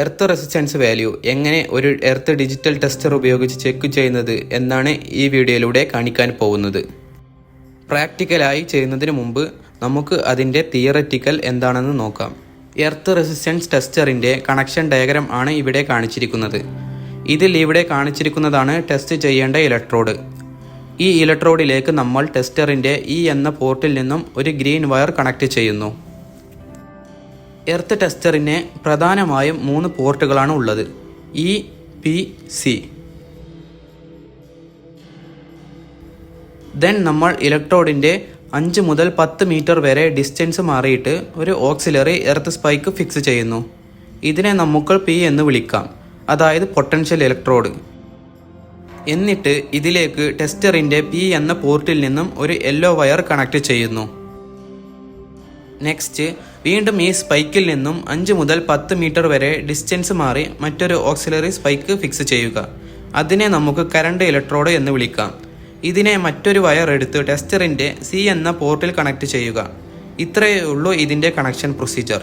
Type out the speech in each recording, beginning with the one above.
Earth resistance value എങ്ങനെ ഒരു earth digital tester ഉപയോഗിച്ച് ചെക്ക് ചെയ്യുന്നത് എന്നാണ് ഈ വീഡിയോയിലൂടെ കാണിക്കാൻ പോകുന്നത്. പ്രാക്ടിക്കലായി ചെയ്യുന്നതിന് മുമ്പ് നമുക്ക് അതിന്റെ തിയററ്റിക്കൽ എന്താണെന്ന് നോക്കാം. എർത്ത് റെസിസ്റ്റൻസ് ടെസ്റ്ററിന്റെ കണക്ഷൻ ഡയഗ്രാം ആണ് ഇവിടെ കാണിച്ചിരിക്കുന്നത്. ഇതിൽ ഇവിടെ കാണിച്ചിരിക്കുന്നതാണ് ടെസ്റ്റ് ചെയ്യേണ്ട ഇലക്ട്രോഡ്. ഈ ഇലക്ട്രോഡിലേക്ക് നമ്മൾ ടെസ്റ്ററിന്റെ ഈ എന്ന പോർട്ടിൽ നിന്നും ഒരു ഗ്രീൻ വയർ കണക്ട് ചെയ്യുന്നു. എർത്ത് ടെസ്റ്ററിന് പ്രധാനമായും മൂന്ന് പോർട്ടുകളാണ് ഉള്ളത്. E P C. ദെൻ നമ്മൾ ഇലക്ട്രോഡിന്റെ അഞ്ച് മുതൽ പത്ത് മീറ്റർ വരെ ഡിസ്റ്റൻസ് മാറിയിട്ട് ഒരു ഓക്സിലറി എർത്ത് സ്പൈക്ക് ഫിക്സ് ചെയ്യുന്നു. ഇതിനെ നമുക്ക് പി എന്ന് വിളിക്കാം. അതായത് പൊട്ടൻഷ്യൽ ഇലക്ട്രോഡ്. എന്നിട്ട് ഇതിലേക്ക് ടെസ്റ്ററിന്റെ പി എന്ന പോർട്ടിൽ നിന്നും ഒരു യെല്ലോ വയർ കണക്ട് ചെയ്യുന്നു. നെക്സ്റ്റ് വീണ്ടും ഈ സ്പൈക്കിൽ നിന്നും അഞ്ച് മുതൽ പത്ത് മീറ്റർ വരെ ഡിസ്റ്റൻസ് മാറി മറ്റൊരു ഓക്സിലറി സ്പൈക്ക് ഫിക്സ് ചെയ്യുക. അതിനെ നമുക്ക് കറണ്ട് ഇലക്ട്രോഡ് എന്ന് വിളിക്കാം. ഇതിനെ മറ്റൊരു വയർ എടുത്ത് ടെസ്റ്ററിന്റെ സി എന്ന പോർട്ടിൽ കണക്ട് ചെയ്യുക. ഇത്രയേ ഉള്ളൂ ഇതിന്റെ കണക്ഷൻ പ്രൊസീജിയർ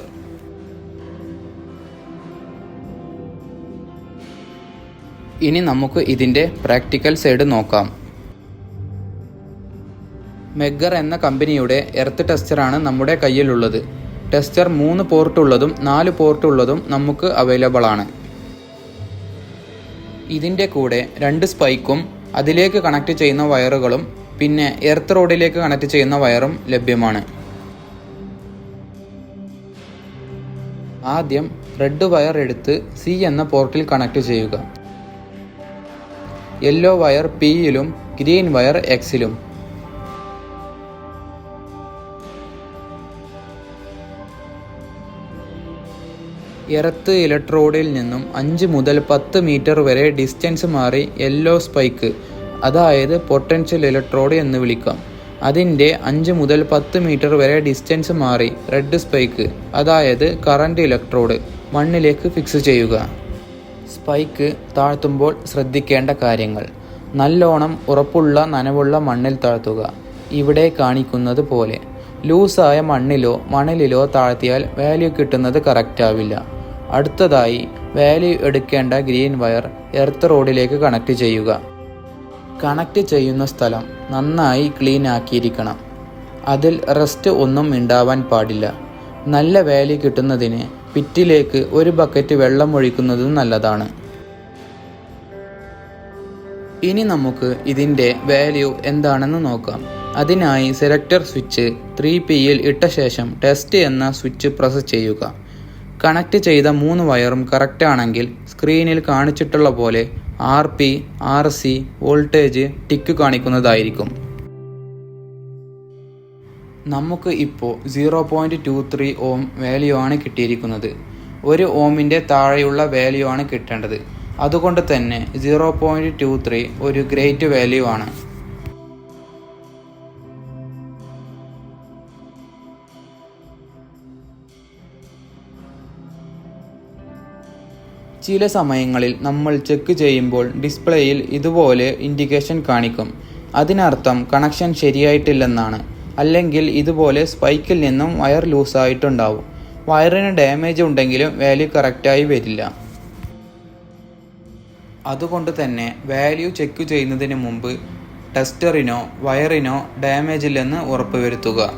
ഇനി നമുക്ക് ഇതിന്റെ പ്രാക്ടിക്കൽ സൈഡ് നോക്കാം. മെഗ്ഗർ എന്ന കമ്പനിയുടെ എർത്ത് ടെസ്റ്ററാണ് നമ്മുടെ കയ്യിലുള്ളത്. ടെസ്റ്റർ മൂന്ന് പോർട്ടുള്ളതും നാല് പോർട്ട് ഉള്ളതും നമുക്ക് അവൈലബിൾ ആണ്. ഇതിന്റെ കൂടെ രണ്ട് സ്പൈക്കും അതിലേക്ക് കണക്ട് ചെയ്യുന്ന വയറുകളും പിന്നെ എർത്ത് റോഡിലേക്ക് കണക്ട് ചെയ്യുന്ന വയറും ലഭ്യമാണ്. ആദ്യം റെഡ് വയർ എടുത്ത് സി എന്ന പോർട്ടിൽ കണക്ട് ചെയ്യുക. യെല്ലോ വയർ പിയിലും ഗ്രീൻ വയർ എക്സിലും എർത്ത് ഇലക്ട്രോഡിൽ നിന്നും അഞ്ച് മുതൽ പത്ത് മീറ്റർ വരെ ഡിസ്റ്റൻസ് മാറി യെല്ലോ സ്പൈക്ക് അതായത് പൊട്ടൻഷ്യൽ ഇലക്ട്രോഡ് എന്ന് വിളിക്കാം. അതിന്റെ അഞ്ച് മുതൽ പത്ത് മീറ്റർ വരെ ഡിസ്റ്റൻസ് മാറി റെഡ് സ്പൈക്ക് അതായത് കറണ്ട് ഇലക്ട്രോഡ് മണ്ണിലേക്ക് ഫിക്സ് ചെയ്യുക. സ്പൈക്ക് താഴ്ത്തുമ്പോൾ ശ്രദ്ധിക്കേണ്ട കാര്യങ്ങൾ. നല്ലോണം ഉറപ്പുള്ള നനവുള്ള മണ്ണിൽ താഴ്ത്തുക. ഇവിടെ കാണിക്കുന്നത് പോലെ ലൂസായ മണ്ണിലോ മണലിലോ താഴ്ത്തിയാൽ വാല്യൂ കിട്ടുന്നത് കറക്റ്റ് ആവില്ല. അടുത്തതായി വാല്യൂ എടുക്കേണ്ട ഗ്രീൻ വയർ എർത്ത് റോഡിലേക്ക് കണക്ട് ചെയ്യുക. കണക്ട് ചെയ്യുന്ന സ്ഥലം നന്നായി ക്ലീൻ ആക്കിയിരിക്കണം. അതിൽ റെസ്റ്റ് ഒന്നും ഉണ്ടാവാൻ പാടില്ല. നല്ല വാല്യൂ കിട്ടുന്നതിന് പിറ്റിലേക്ക് ഒരു ബക്കറ്റ് വെള്ളം ഒഴിക്കുന്നതും നല്ലതാണ്. ഇനി നമുക്ക് ഇതിന്റെ വാല്യൂ എന്താണെന്ന് നോക്കാം. അതിനായി സെലക്ടർ സ്വിച്ച് ത്രീ പിയിൽ ഇട്ട ശേഷം ടെസ്റ്റ് എന്ന സ്വിച്ച് പ്രസ് ചെയ്യുക. കണക്ട് ചെയ്ത മൂന്ന് വയറും കറക്റ്റ് ആണെങ്കിൽ സ്ക്രീനിൽ കാണിച്ചിട്ടുള്ള പോലെ R P R C voltage tick കാണിക്കുന്നതായിരിക്കും. നമുക്ക് ഇപ്പോൾ zero point two three ohm value ആണ് കിട്ടിയിരിക്കുന്നത്. ഒരു ഓമിന്റെ താഴെയുള്ള വാല്യൂ ആണ് കിട്ടേണ്ടത്. അതുകൊണ്ട് തന്നെ സീറോ പോയിന്റ് ടു ത്രീ ഒരു ഗ്രേറ്റ് വാല്യൂ ആണ്. ചില സമയങ്ങളിൽ നമ്മൾ ചെക്ക് ചെയ്യുമ്പോൾ ഡിസ്പ്ലേയിൽ ഇതുപോലെ ഇൻഡിക്കേഷൻ കാണിക്കും. അതിനർത്ഥം കണക്ഷൻ ശരിയായിട്ടില്ലെന്നാണ്. അല്ലെങ്കിൽ ഇതുപോലെ സ്പൈക്കിൽ നിന്നും വയർ ലൂസായിട്ടുണ്ടാവും വയറിന് ഡാമേജ് ഉണ്ടെങ്കിലും വാല്യൂ കറക്റ്റായി വരില്ല. അതുകൊണ്ട് തന്നെ വാല്യൂ ചെക്ക് ചെയ്യുന്നതിന് മുമ്പ് ടെസ്റ്ററിനോ വയറിനോ ഡാമേജ് ഇല്ലെന്ന് ഉറപ്പുവരുത്തുക.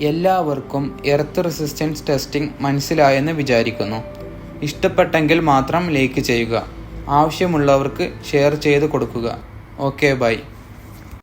എല്ലാവർക്കും എർത്ത് റെസിസ്റ്റൻസ് ടെസ്റ്റിംഗ് മനസ്സിലായെന്ന് വിചാരിക്കുന്നു. ഇഷ്ടപ്പെട്ടെങ്കിൽ മാത്രം ലൈക്ക് ചെയ്യുക. ആവശ്യമുള്ളവർക്ക് ഷെയർ ചെയ്ത് കൊടുക്കുക. Okay bye.